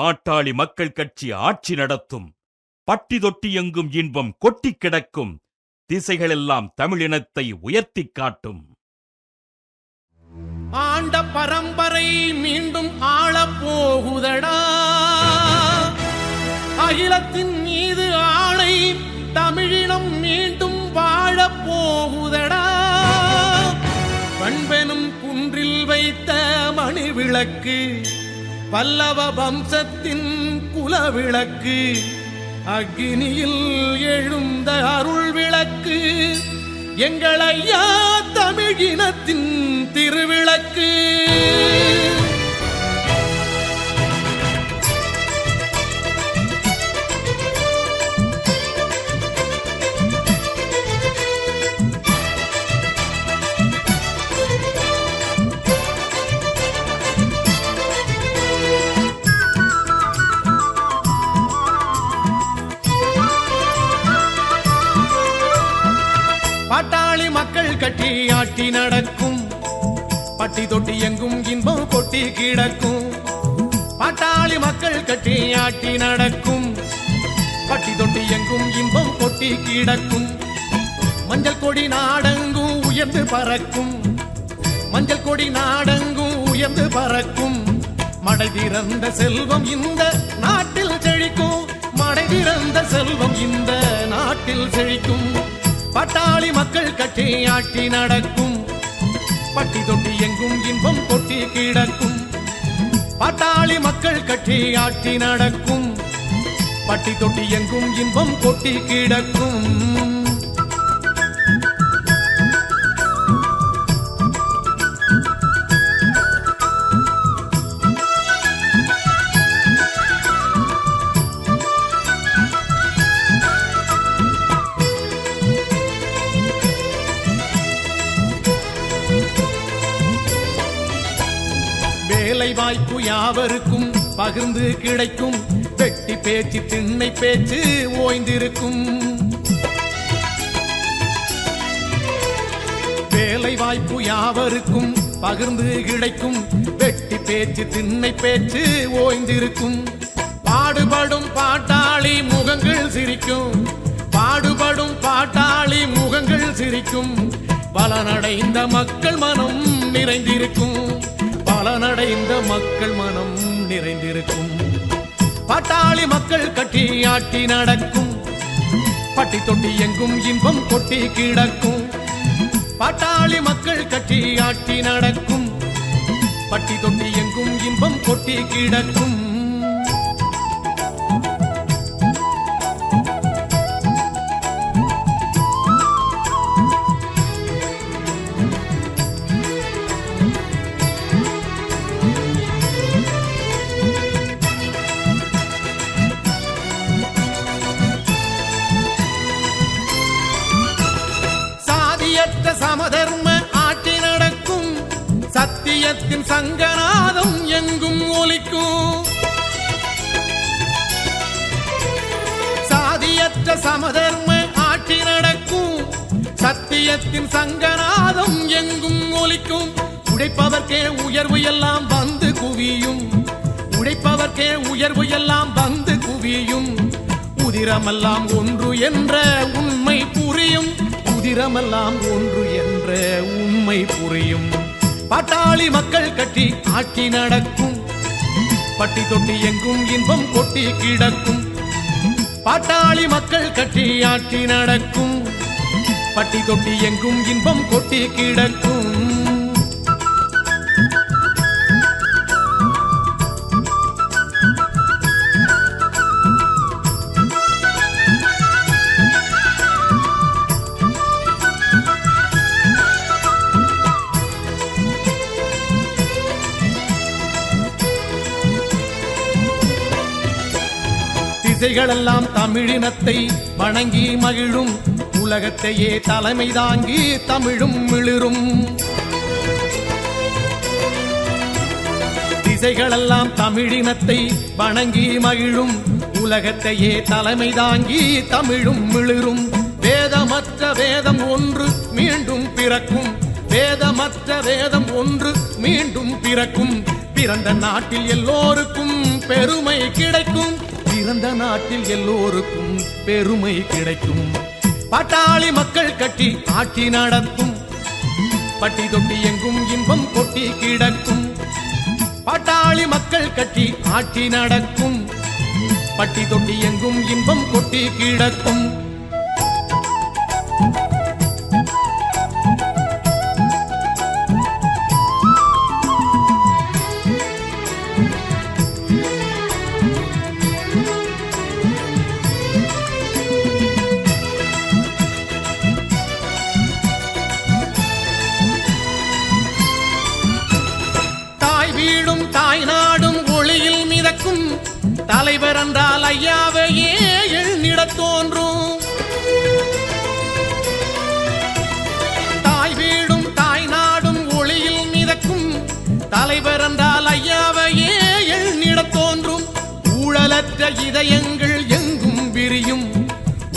பாட்டாளி மக்கள் கட்சி ஆட்சி நடத்தும். பட்டி தொட்டி எங்கும் இன்பம் கொட்டிக் கிடக்கும். திசைகளெல்லாம் தமிழினத்தை உயர்த்திக் காட்டும். ஆண்ட பரம்பரை மீண்டும் ஆளப் போகுதடா. அகிலத்தின் மீது ஆணை தமிழினம் மீண்டும் வாழப் போகுதடா. பண்பெனும் குன்றில் வைத்த மணி விளக்கு பல்லவ வம்சத்தின் குலவிளக்கு அக்னியில் எழுந்த அருள் விளக்கு எங்கள் ஐயா தமிழினத்தின் திருவிளக்கு. சுத்தி கிடக்கும். பட்டாளி மக்கள் கட்டி ஆட்டி நடக்கும். பட்டி தொட்டி எங்கும் இன்பம் கொட்டி கிடக்கும். மஞ்சள் கொடி நாடெங்கும் உயர்ந்து பறக்கும். மஞ்சள் கொடி நாடெங்கும் உயர்ந்து பறக்கும். மடை திறந்த செல்வம் இந்த நாட்டில் செழிக்கும். மடை திறந்த செல்வம் இந்த நாட்டில் செழிக்கும். பட்டாளி மக்கள் கட்டி ஆட்டி நடக்கும். பட்டி தொட்டி எங்கும் இன்பம் கொட்டி கிடக்கும். பட்டாளி மக்கள் கட்டி ஆட்டி நடக்கும். பட்டி தொட்டி எங்கும் இன்பம் கொட்டி கிடக்கும். வாய்ப்பு யாவருக்கும் பகிர்ந்து கிடைக்கும். வெட்டி பேச்சு திண்ணை பேச்சு ஓய்ந்திருக்கும். வேலை வாய்ப்பு யாவருக்கும் பகிர்ந்து கிடைக்கும். வெட்டி பேச்சு திண்ணை பேச்சு ஓய்ந்திருக்கும். பாடுபடும் பாட்டாளி முகங்கள் சிரிக்கும். பாடுபடும் பாட்டாளி முகங்கள் சிரிக்கும். பலனடைந்த மக்கள் மனம் நிறைந்திருக்கும். பலனடைந்த மக்கள் மனம் நிறைந்திருக்கும். பட்டாளி மக்கள் கட்டி ஆட்டி நடக்கும். பட்டி தொட்டி எங்கும் இன்பம் கொட்டி கிடக்கும். பட்டாளி மக்கள் கட்டி ஆட்டி நடக்கும். பட்டி தொட்டி எங்கும் இன்பம் கொட்டி கிடக்கும். சாதியற்ற சமதர்ம ஆட்சி நடக்கும். சத்தியத்தின் சங்கநாதம் எங்கும் ஒலிக்கும். சாதியற்ற சமதர்ம ஆட்சி நடக்கும். சத்தியத்தின் சங்கநாதம் எங்கும் ஒலிக்கும். உழைப்பவர்க்கே உயர்வு எல்லாம் வந்து குவியும். உழைப்பவர்க்கே உயர்வு எல்லாம் வந்து குவியும். உதிரமெல்லாம் ஒன்று என்ற உண்மை புரியும். உதிரமெல்லாம் ஒன்று என்ற உண்மை புரியும். பாட்டாளி மக்கள் கட்டி ஆட்சி நடக்கும். பட்டி தொட்டி எங்கும் இன்பம் கொட்டி கிடக்கும். பாட்டாளி மக்கள் கட்டி ஆட்சி நடக்கும். பட்டி தொட்டி எங்கும் இன்பம் கொட்டி கிடக்கும். திசைகளெல்லாம் தமிழினத்தை வணங்கி மகிழும். உலகத்தையே தலைமை தாங்கி தமிழும் மிளிரும். திசைகளெல்லாம் தமிழினத்தை வணங்கி மகிழும். உலகத்தையே தலைமை தாங்கி தமிழும் மிளிரும். வேதமற்ற வேதம் ஒன்று மீண்டும் பிறக்கும். வேதமற்ற வேதம் ஒன்று மீண்டும் பிறக்கும். பிறந்த நாட்டில் எல்லோருக்கும் பெருமை கிடைக்கும். பிறந்த நாட்டில் எல்லோருக்கும் பெருமை கிடைக்கும். பட்டாளி மக்கள் கட்டி ஆட்சி நடத்தும். பட்டி தொட்டி எங்கும் இன்பம் கொட்டி கிடக்கும். பட்டாளி மக்கள் கட்டி ஆட்சி நடக்கும். பட்டி தொட்டி எங்கும் இன்பம் கொட்டி கிடக்கும். ஐயாவையே எண்ணிடத் தோன்றும். தாய் வீடும் தாய் நாடும் ஒளியில் மிதக்கும். தலைவர் என்றால் ஐயாவையே எண்ணிடத் தோன்றும். ஊழலற்ற இதயங்கள் எங்கும் விரியும்.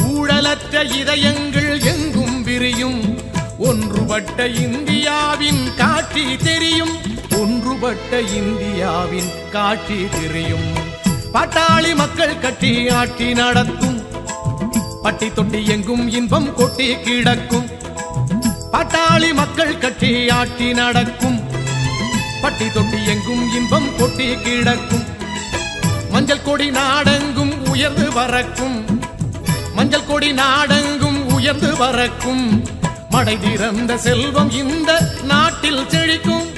ஊழலற்ற இதயங்கள் எங்கும் விரியும். ஒன்றுபட்ட இந்தியாவின் காட்சி தெரியும். ஒன்றுபட்ட இந்தியாவின் காட்சி தெரியும். பாட்டாளி மக்கள் கட்டி ஆட்டி நடத்தும் பட்டி தொட்டி எங்கும் இன்பம் கொட்டி கிடக்கும். பாட்டாளி மக்கள் கட்டி ஆட்டி நடக்கும். பட்டி தொட்டி எங்கும் இன்பம் கொட்டி கிடக்கும். மஞ்சள் கொடி நாடெங்கும் உயர்ந்து வரக்கும் மஞ்சள் கொடி நாடெங்கும் உயர்ந்து வரக்கும் மடை திறந்த செல்வம் இந்த நாட்டில் செழிக்கும்.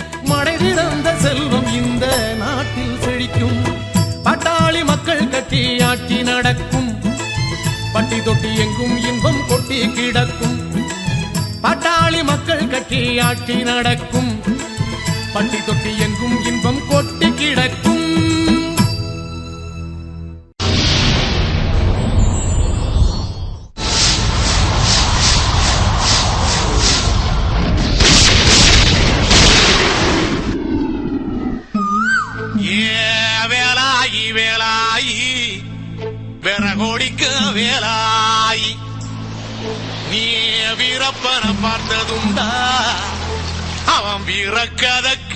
கட்சி நடக்கும். பட்டி தொட்டி எங்கும் இன்பம் கொட்டி கிடக்கும்.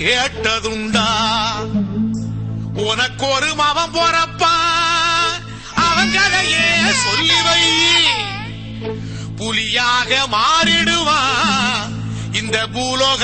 கேட்டதுண்டா. உனக்கு ஒரு மவன் போறப்பா. அவன் கதையே சொல்லி வை. புலியாக மாறிடுவான் இந்த பூலோக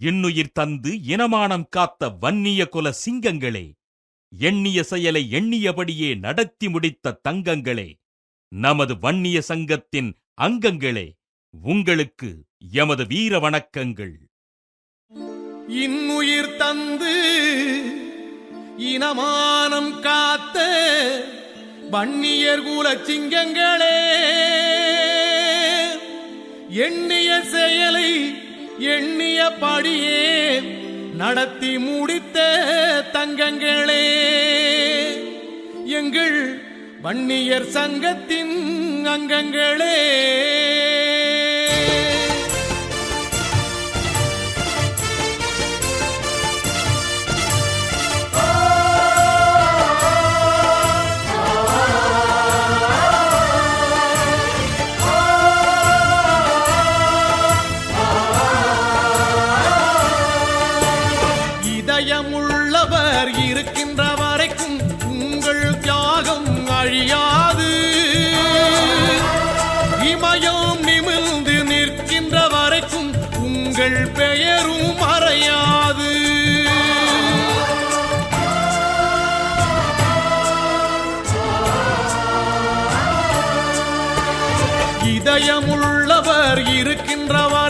இன்னுயிர் தந்து இனமானம் காத்த வன்னிய குல சிங்கங்களே எண்ணிய செயலை எண்ணியபடியே நடத்தி முடித்த தங்கங்களே நமது வன்னிய சங்கத்தின் அங்கங்களே உங்களுக்கு எமது வீர வணக்கங்கள். இன்னுயிர் தந்து இனமானம் காத்த வன்னியர் குல சிங்கங்களே எண்ணிய செயலை எண்ணிய படியே நடத்தி முடித்த தங்கங்களே. எங்கள் வன்னியர் சங்கத்தின் அங்கங்களே. பெயரும் மறையாது. இதயமுள்ளவர் இருக்கின்றவர்.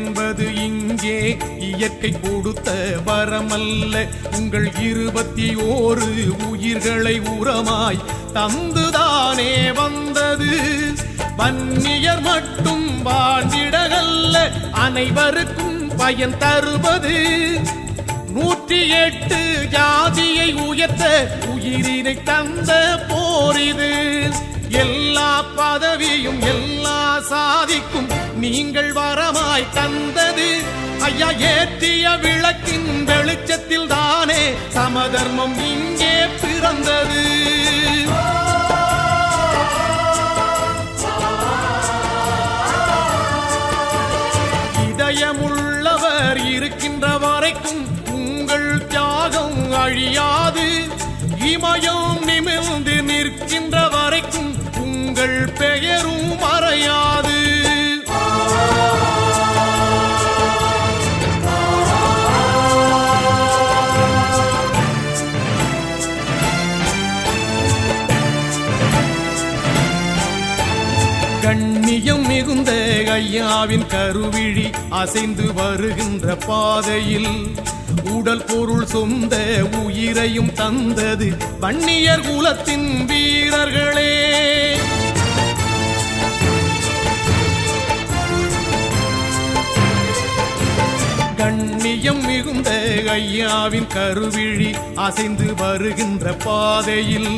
இயற்கை கொடுத்த வரமல்ல. உங்கள் இருபத்தி ஓரு உயிர்களை உரமாய் தந்துதானே வந்தது. வன்னியர் மட்டும் வாழ்ந்திடகல்ல அனைவருக்கும் பயன் தருவது. நூற்றி எட்டு ஜாதியை உயர்த்த உயிரினை தந்த போரிது எல்லா பதவியும் எல்லா சாதிக்கும் நீங்கள் வரமாய் தந்தது. ஐயா ஏற்றிய விளக்கின் வெளிச்சத்தில் தானே சமதர்மம் இங்கே பிறந்தது. இதயமுள்ளவர் இருக்கின்ற வரைக்கும் உங்கள் தியாகம் அழியாது. இமயம் ஐயாவின் கருவிழி அசைந்து வருகின்ற பாதையில் உடல் பொருள் சொந்த உயிரையும் தந்தது வன்னியர் குலத்தின் வீரர்களே. மிகுந்த ஐயாவின் கருவிழி அசைந்து வருகின்ற பாதையில்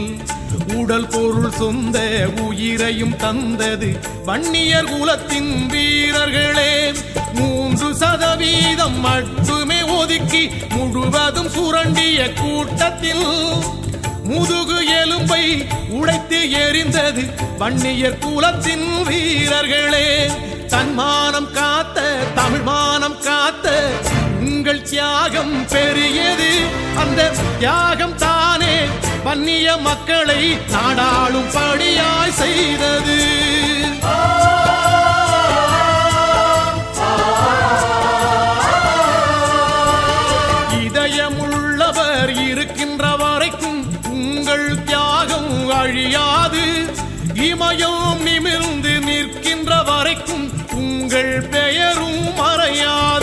உடல் பொருள் சொந்த உயிரையும் தந்தது வன்னியர் குலத்தின் வீரர்களே. மூன்று சதவீதம் மட்டுமே ஒதுக்கி முழுவதும் சுரண்டிய கூட்டத்தில் முதுகு எலும்பை உடைத்து எரிந்தது வன்னியர் குலத்தின் வீரர்களே. தன்மானம் காத்த தமிழ்மானம் காத்த உங்கள் தியாகம் பெரியது. அந்த தியாகம் தானே வன்னிய மக்களை நாடாளும் படியாய் செய்தது. இதயமுள்ளவர் இருக்கின்ற வரைக்கும் உங்கள் தியாகம் அழியாது. இமயம் நிமிர்ந்து நிற்கின்ற வரைக்கும் உங்கள் பெயரும் மறையாது.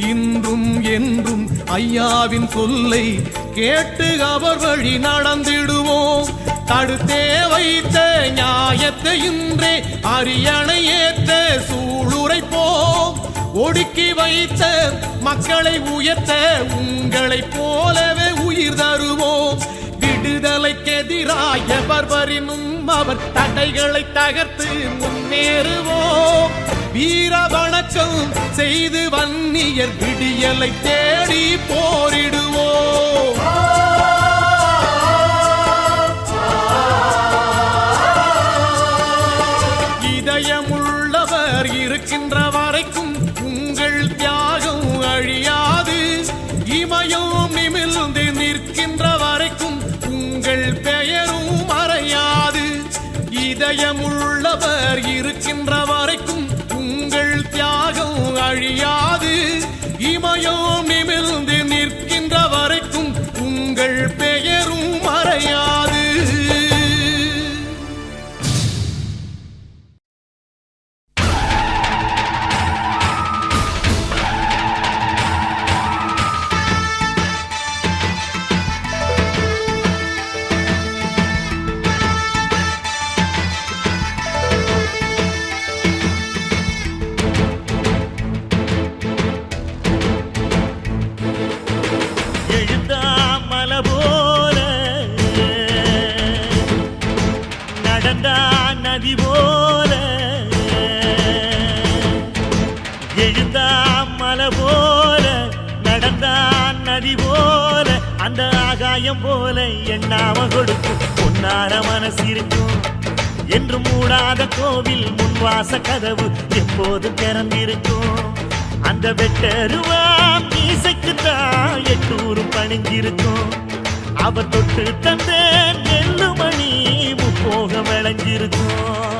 இன்றும் என்றும் ஐயாவின் சொல்லை கேட்டு அவர் வழி நடந்திடுவோம். தடுத்தே வைத்த நியாயத்தை இன்றே அரியணை ஏற்ற சூளுரைப்போம். ஒடுக்கி வைத்த மக்களை உயர்த்த உங்களைப் போலவே உயிர் தருவோம். விடுதலைக்கெதிராய பர்வரினும் அவர் தடைகளை தகர்த்து முன் முன்னேறுவோம். வீர வணக்கம் செய்து வன்னியர் விடியலை தேடி போரிடுவோம். நதி போல அந்த ஆகாயம் போல எண்ணாம கொடுக்கும். பொன்னார மனசிருக்கும் என்று மூடாத கோவில் முன்வாச கதவு எப்போது திறந்திருக்கும்? அந்த வெட்டருவாம் மீசைக்கு தான் எட்டூரும் பணிஞ்சிருக்கும் அவ தொட்டு தந்த நெல்லுமணி முப்போக விளைஞ்சிருக்கும்.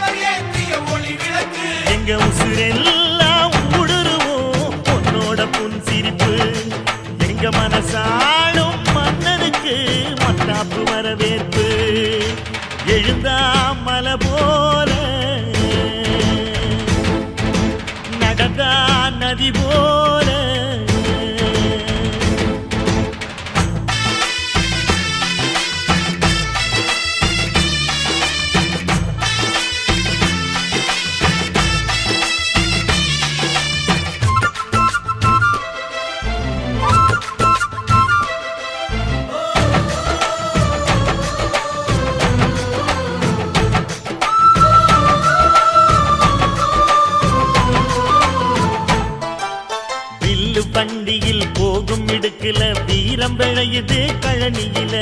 விளையுது கழனியில.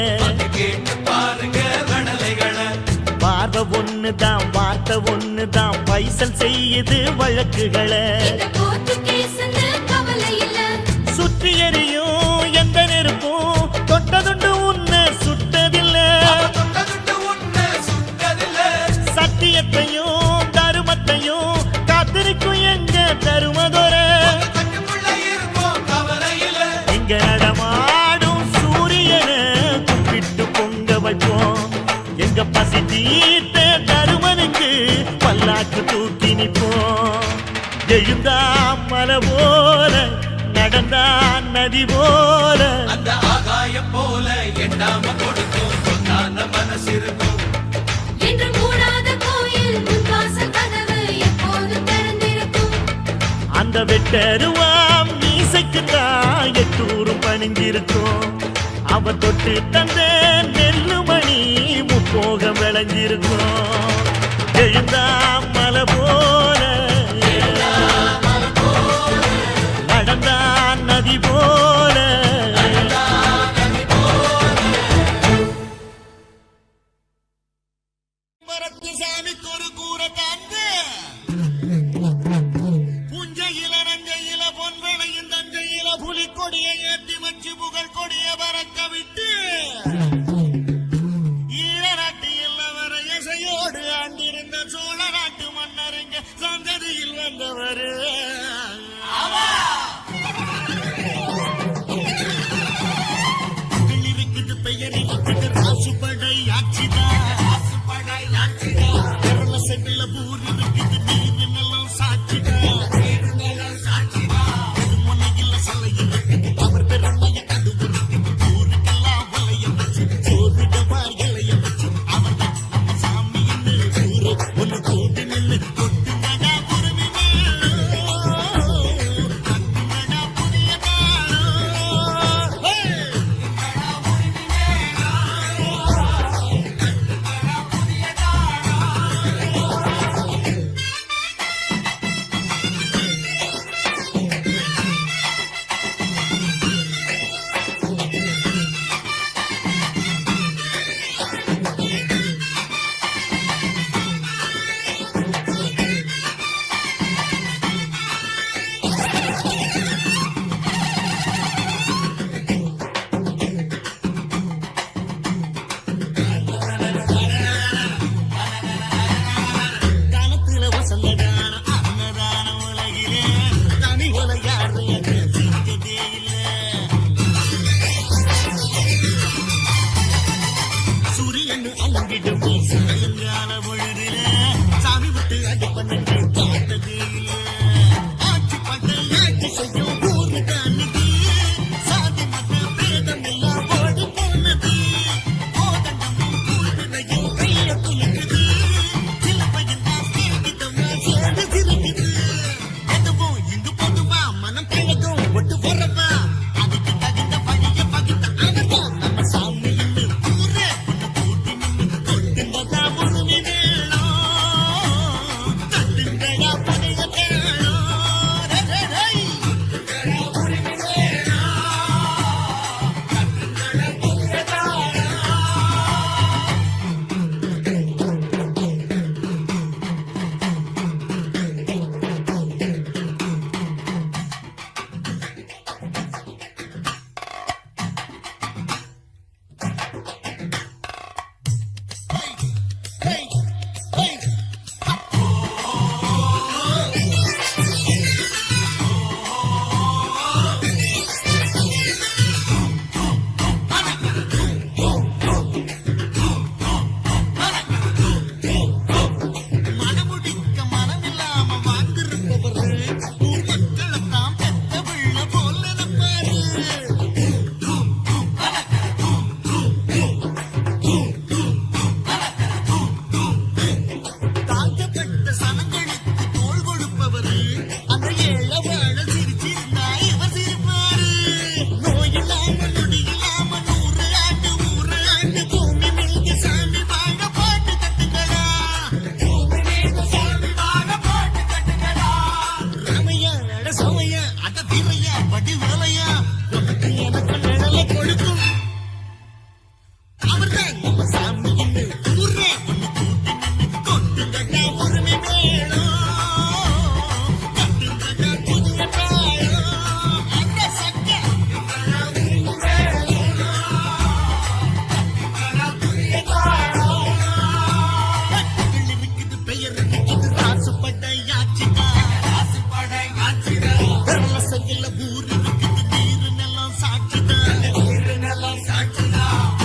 பாருங்க ஒண்ணுதான் வார்த்தை ஒண்ணுதான் பைசல் செய்யுது வழக்குகளை. நதி போல. அந்த ஆகாயம் போல எண்ணாம கொடுக்கும் பொன்னான மனசு இருக்கும். அந்த வெட்டருவாம் மீசைக்குத்தான் எட்டூரும் பணிஞ்சிருக்கும் அவ தொட்டு தந்த நெல்லு மணி முப்போகம் விளைஞ்சிருக்கும். எழுந்தா மலை போல்